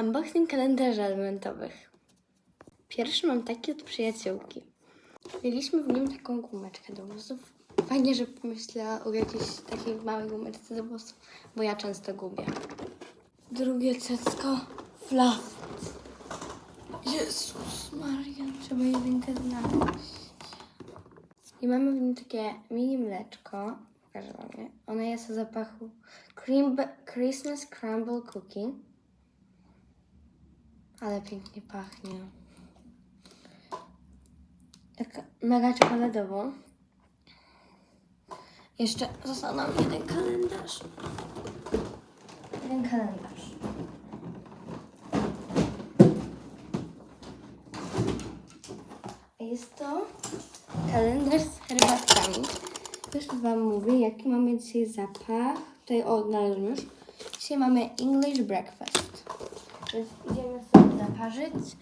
Unboxing kalendarzy adwentowych. Pierwszy mam taki od przyjaciółki. Mieliśmy w nim taką gumeczkę do włosów. Fajnie, że pomyślała o jakiejś takiej małej gumeczce do włosów, bo ja często gubię. Drugie dziecko. Fluff. Jezus Maria, trzeba jedynkę znaleźć. I mamy w nim takie mini mleczko. Pokażę wam je. Ono jest o zapachu cream, Christmas Crumble Cookie. Ale pięknie pachnie. Tak mega czekoladowo. Jeszcze został nam jeden kalendarz. Jeden kalendarz. Jest to kalendarz z herbatkami. Już Wam mówię, jaki mamy dzisiaj zapach. Tutaj odnalazłem już. Dzisiaj mamy English breakfast. Więc idziemy sobie zaparzyć.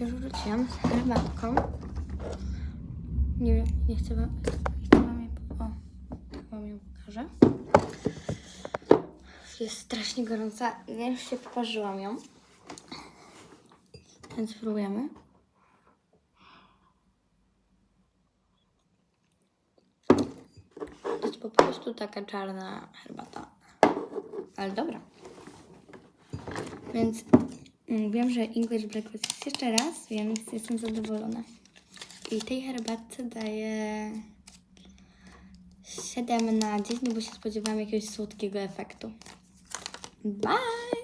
Już wróciłam z herbatką. Nie wiem, nie chcę Wam, chcę wam je, o, Wam ją pokażę. Jest strasznie gorąca, ja już się poparzyłam ją. Więc spróbujemy. To jest po prostu taka czarna herbata. Ale dobra. Więc mm, wiem, że English Breakfast jest jeszcze raz, więc jestem zadowolona. I tej herbatce daję 7 na 10, bo się spodziewałam jakiegoś słodkiego efektu. Bye!